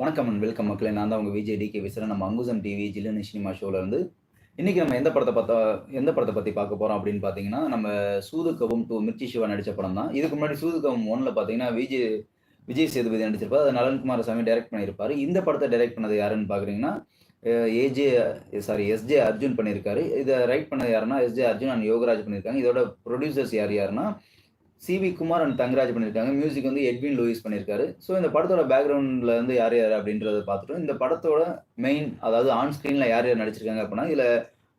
வணக்கம் and welcome மக்களே. நான் தான் உங்கள் விஜய் டிகே பேசுகிறேன் நம்ம அங்குசம் டிவி ஜில்லனு சினிமா ஷோலேருந்து இன்றைக்கி நம்ம எந்த படத்தை பார்த்தா எந்த படத்தை பற்றி பார்க்க போகிறோம் அப்படின்னு பார்த்தீங்கன்னா நம்ம சூதுகவம் டூ மிர்ச்சி சிவா நடித்த படம் தான். இதுக்கு முன்னாடி சூதுகவம் ஒன்றில் பார்த்தீங்கன்னா விஜய் விஜய் சேதுபதி நடிச்சிருப்பார். அதை நலன்குமார் சாமி டைரக்ட் பண்ணியிருப்பார். இந்த படத்தை டைரக்ட் பண்ணது யாருன்னு பார்க்குறீங்கன்னா ஏஜே சாரி எஸ்ஜே அர்ஜுன் பண்ணியிருக்காரு. இதை ரைட் பண்ணது யாருன்னா எஸ்ஜே அர்ஜுன் அண்ட் யோகராஜ் பண்ணியிருக்காங்க. இதோட ப்ரொடியூசர்ஸ் யார் யாருன்னா சிவி குமார் அண்ட் தங்கராஜ் பண்ணியிருக்காங்க. மியூசிக் வந்து எட்வின் லூயிஸ் பண்ணியிருக்காரு. ஸோ இந்த படத்தோட பேக்ரவுண்டில் வந்து யார் யார் அப்படின்றத பார்த்துட்டோம். இந்த படத்தோட மெயின் அதாவது ஆன் ஸ்க்ரீனில் யார் யார் நடிச்சிருக்காங்க அப்படின்னா இதில்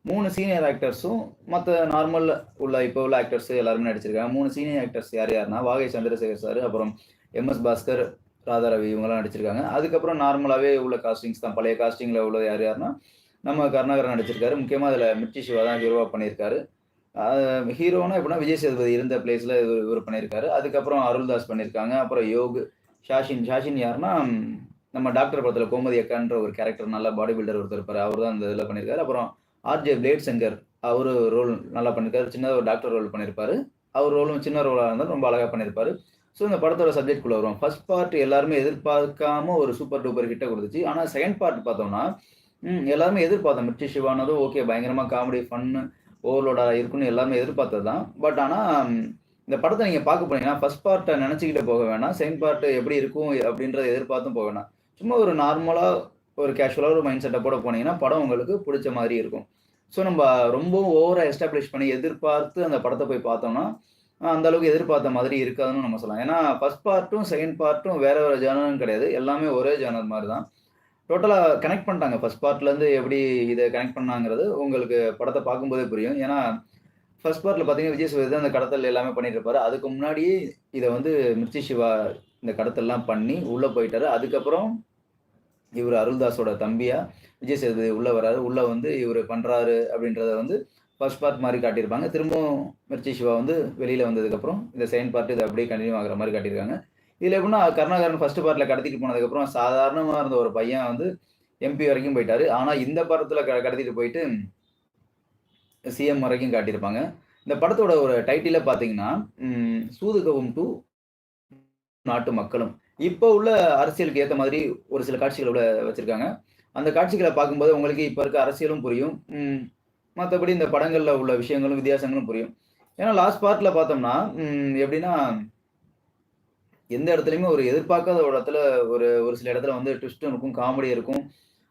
மூணு சீனியர் ஆக்டர்ஸும் மற்ற நார்மல் உள்ள இப்போ உள்ள ஆக்டர்ஸ் எல்லாருமே நடிச்சிருக்காங்க. மூணு சீனியர் ஆக்டர்ஸ் யார் யாருன்னா வாகை சந்திரசேகர் சார் அப்புறம் எம்எஸ் பாஸ்கர் ராதாரவி இவங்கெல்லாம் நடிச்சிருக்காங்க. அதுக்கப்புறம் நார்மலாகவே உள்ள காஸ்டிங்ஸ் தான். பழைய காஸ்டிங்கில் உள்ள யார் யாருன்னா நம்ம கருணாகரன் நடிச்சிருக்காரு. முக்கியமாக அதில் மிர்ச்சி சிவா தான் ஹீரோவாக பண்ணியிருக்காரு. ஹீரோனா எப்படின்னா விஜய் சேதுபதி இருந்த பிளேஸில் இவர் இவர் பண்ணியிருக்காரு. அதுக்கப்புறம் அருள்தாஸ் பண்ணியிருக்காங்க. அப்புறம் யோக் ஷாஷின் ஷாஷின் யாருன்னா நம்ம டாக்டர் படத்தில் கோமதி அக்கான்ற ஒரு கேரக்டர் நல்ல பாடி பில்டர் ஒருத்தர் இருப்பார். அவர் தான் இந்த இதில் பண்ணியிருக்காரு. அப்புறம் ஆர்ஜே பிளேட் சங்கர் அவர் ரோல் நல்லா பண்ணியிருக்காரு. சின்னதாக ஒரு டாக்டர் ரோல் பண்ணியிருப்பார். அவர் ரோலும் சின்ன ரோலாக இருந்தாலும் ரொம்ப அழகாக பண்ணியிருப்பார். ஸோ இந்த படத்தோட சப்ஜெக்ட் குள்ள வரும் ஃபர்ஸ்ட் பார்ட் எல்லாருமே எதிர்பார்க்காம ஒரு சூப்பர் டூப்பர் ஹிட்டை கொடுத்துச்சு. ஆனால் செகண்ட் பார்ட் பார்த்தோம்னா எல்லாருமே எதிர்பார்த்தோம். மிர்ச்சி சிவானதும் ஓகே பயங்கரமாக காமெடி ஃபன்னு ஓவர்லோடாக இருக்குன்னு எல்லாமே எதிர்பார்த்தது தான். பட் ஆனால் இந்த படத்தை நீங்கள் பார்க்க போனீங்கன்னா ஃபர்ஸ்ட் பார்ட்டை நினச்சிக்கிட்டு போக வேணாம். செகண்ட் பார்ட் எப்படி இருக்கும் அப்படின்றத எதிர்பார்த்தும் போக வேணாம். சும்மா ஒரு நார்மலாக ஒரு கேஷுவலாக ஒரு மைண்ட் செட்டப்போட போனீங்கன்னா படம் உங்களுக்கு பிடிச்ச மாதிரி இருக்கும். ஸோ நம்ம ரொம்பவும் ஓவராக எஸ்டாப்ளிஷ் பண்ணி எதிர்பார்த்து அந்த படத்தை போய் பார்த்தோம்னா அந்த அளவுக்கு எதிர்பார்த்த மாதிரி இருக்காதுன்னு நம்ம சொல்லலாம். ஏன்னா ஃபர்ஸ்ட் பார்ட்டும் செகண்ட் பார்ட்டும் வேற வேறு ஜேனரும் கிடையாது. எல்லாமே ஒரே ஜேனர் மாதிரி தான். டோட்டலாக கனெக்ட் பண்ணிட்டாங்க. ஃபர்ஸ்ட் பார்ட்லேருந்து எப்படி இதை கனெக்ட் பண்ணாங்கிறது உங்களுக்கு படத்தை பார்க்கும்போதே புரியும். ஏன்னா ஃபர்ஸ்ட் பார்ட்டில் பார்த்தீங்கன்னா விஜய் சேதுபதி அந்த கடத்தல் எல்லாமே பண்ணிட்டு இருப்பாரு. அதுக்கு முன்னாடியே இதை வந்து மிர்ச்சி சிவா இந்த கடத்தல்லாம் பண்ணி உள்ளே போயிட்டாரு. அதுக்கப்புறம் இவர் அருள்தாஸோட தம்பியா விஜய் சேதுபதி உள்ளே வராரு. உள்ளே வந்து இவர் பண்ணுறாரு அப்படின்றத வந்து ஃபர்ஸ்ட் பார்ட் மாதிரி காட்டியிருப்பாங்க. திரும்பவும் மிர்ச்சி சிவா வந்து வெளியில் வந்ததுக்கப்புறம் இந்த செகண்ட் பார்ட் இதை அப்படியே கண்டினியூ ஆகிற மாதிரி காட்டியிருக்காங்க. இதில் எப்படின்னா கருணாகரன் ஃபர்ஸ்ட் பார்ட்டில் கடத்திட்டு போனதுக்கப்புறம் சாதாரணமாக இருந்த ஒரு பையன் வந்து எம்பி வரைக்கும் போயிட்டாரு. ஆனால் இந்த படத்தில் க கடத்திட்டு போயிட்டு சிஎம் வரைக்கும் காட்டியிருப்பாங்க. இந்த படத்தோட ஒரு டைட்டில பார்த்தீங்கன்னா சூதுகவும் டூ நாட்டு மக்களும். இப்போ உள்ள அரசியலுக்கு ஏற்ற மாதிரி ஒரு சில காட்சிகளை உள்ள வச்சுருக்காங்க. அந்த காட்சிகளை பார்க்கும்போது உங்களுக்கு இப்போ இருக்க அரசியலும் புரியும். மற்றபடி இந்த படங்களில் உள்ள விஷயங்களும் வித்தியாசங்களும் புரியும். ஏன்னா லாஸ்ட் பார்ட்டில் பார்த்தோம்னா எப்படின்னா எந்த இடத்துலையுமே ஒரு எதிர்பார்க்காத ஒரு இடத்துல ஒரு ஒரு சில இடத்துல வந்து ட்விஸ்ட்டும் இருக்கும் காமெடி இருக்கும்.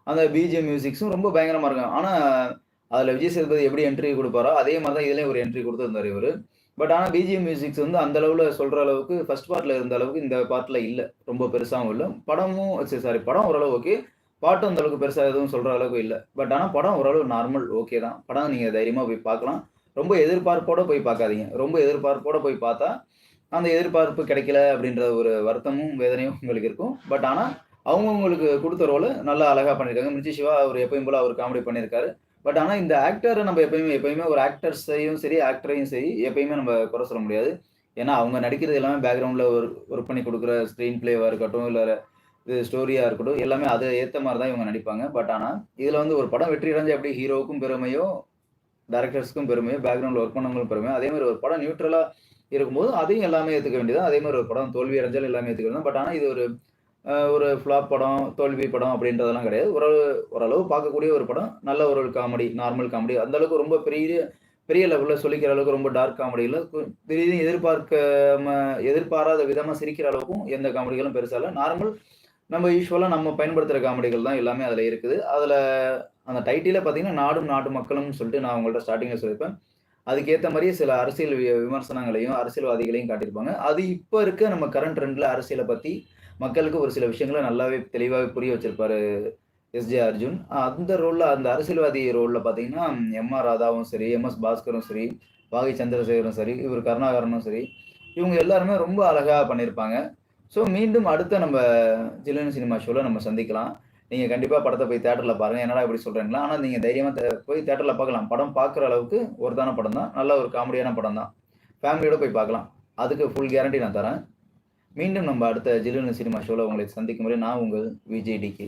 அந்த பிஜிஎம் மியூசிக்ஸும் ரொம்ப பயங்கரமாக இருக்கும். ஆனால் அதில் விஜய் சேதுபதி எப்படி என்ட்ரி கொடுப்பாரோ அதே மாதிரி தான் இதுலேயும் ஒரு என்ட்ரி கொடுத்துருந்தார் இவர். பட் ஆனால் பிஜிஎம் மியூசிக்ஸ் வந்து அந்த அளவில் சொல்கிற அளவுக்கு ஃபர்ஸ்ட் பார்ட்டில் இருந்த அளவுக்கு இந்த பார்ட்டில் இல்லை. ரொம்ப பெருசாகவும் இல்லை. படமும் சரி சாரி படம் ஓரளவு ஓகே பாட்டும் அந்த அளவுக்கு பெருசாக எதுவும் சொல்கிற அளவுக்கு இல்லை. பட் ஆனால் படம் ஓரளவு நார்மல் ஓகே தான். படம் நீங்கள் தைரியமாக போய் பார்க்கலாம். ரொம்ப எதிர்பார்ப்போடு போய் பார்க்காதீங்க. ரொம்ப எதிர்பார்ப்போடு போய் பார்த்தா அந்த எதிர்பார்ப்பு கிடைக்கல அப்படின்ற ஒரு வருத்தமும் வேதனையும் உங்களுக்கு இருக்கும். பட் ஆனால் அவங்கவுங்களுக்கு கொடுத்த ரோலை நல்லா அழகாக பண்ணியிருக்காங்க மிர்ச்சி சிவா அவர் எப்பயும் போல் அவர் காமெடி பண்ணியிருக்காரு பட் ஆனால் இந்த ஆக்டரை நம்ம எப்பயுமே எப்பயுமே ஒரு ஆக்டர்ஸையும் சரி ஆக்டரையும் சரி எப்பயுமே நம்ம குறை சொல்ல முடியாது. ஏன்னா அவங்க நடிக்கிறது எல்லாமே பேக்ரவுண்டில் ஒரு ஒர்க் பண்ணி கொடுக்குற ஸ்க்ரீன் பிளேவாக இருக்கட்டும் இல்லை இது ஸ்டோரியாக இருக்கட்டும் எல்லாமே அதை ஏற்ற மாதிரி தான் இவங்க நடிப்பாங்க. பட் ஆனால் இதில் வந்து ஒரு படம் வெற்றி அடைஞ்சு எப்படி ஹீரோவுக்கும் பெருமையோ டேரக்டர்ஸ்க்கும் பெருமையோ பேக்ரவுண்டில் ஒர்க் பண்ணவங்களுக்கும் பெருமையோ அதே மாதிரி ஒரு படம் நியூட்ரலாக இருக்கும்போது அதையும் எல்லாமே ஏற்றுக்க வேண்டியது அதே மாதிரி ஒரு படம் தோல்வி அடைஞ்சாலும் எல்லாமே ஏற்றுக்க வேண்டியது பட் ஆனால் இது ஒரு ஒரு ஃப்ளாப் படம் தோல்வி படம் அப்படின்றதெல்லாம் கிடையாது. ஒரு ஓரளவு பார்க்கக்கூடிய ஒரு படம். நல்ல ஒரு காமெடி நார்மல் காமெடி அந்த அளவுக்கு ரொம்ப பெரிய பெரிய லெவலில் சொல்லிக்கிற அளவுக்கு ரொம்ப டார்க் காமெடியில் திடீர்னு எதிர்பார்க்க எதிர்பாராத விதமாக சிரிக்கிற அளவுக்கும் எந்த காமெடிகளும் பெருசாக இல்லை. நார்மல் நம்ம யூஸ்வலாக நம்ம பயன்படுத்துகிற காமெடிகள் தான் எல்லாமே அதில் இருக்குது. அதில் அந்த டைட்டிலே பார்த்தீங்கன்னா நாடும் நாட்டு மக்களும் சொல்லிட்டு நான் உங்கள்கிட்ட ஸ்டார்டிங்கில் சொல்லியிருப்பேன். அதுக்கேற்ற மாதிரியே சில அரசியல் விமர்சனங்களையும் அரசியல்வாதிகளையும் காட்டியிருப்பாங்க. அது இப்போ இருக்க நம்ம கரண்ட் ட்ரெண்டில் அரசியலை பற்றி மக்களுக்கு ஒரு சில விஷயங்களை நல்லாவே தெளிவாகவே புரிய வச்சிருப்பாரு எஸ்ஜே அர்ஜுன். அந்த ரோலில் அந்த அரசியல்வாதி ரோலில் பார்த்தீங்கன்னா எம்ஆர் ராதாவும் சரி எம்எஸ் பாஸ்கரும் சரி வாகை சந்திரசேகரும் சரி இவர் கருணாகரனும் சரி இவங்க எல்லாருமே ரொம்ப அழகாக பண்ணியிருப்பாங்க. ஸோ மீண்டும் அடுத்த நம்ம ஜில்லன் சினிமா ஷோவில் நம்ம சந்திக்கலாம். நீங்கள் கண்டிப்பாக படத்தை போய் தேட்டரில் பாருங்கள் என்னடா இப்படி சொல்கிறீங்களா ஆனால் நீங்கள் தைரியமாக போய் தேட்டரில் பார்க்கலாம். படம் பார்க்குற அளவுக்கு ஒருதான படம் தான். நல்ல ஒரு காமெடியான படம் தான். ஃபேமிலியோட போய் பார்க்கலாம். அதுக்கு ஃபுல் கேரண்டி நான் தரேன். மீண்டும் நம்ம அடுத்த ஜில்லுன்னு சினிமா ஷோவில் உங்களை சந்திக்கும் முறை நான் உங்கள் விஜய் டிகே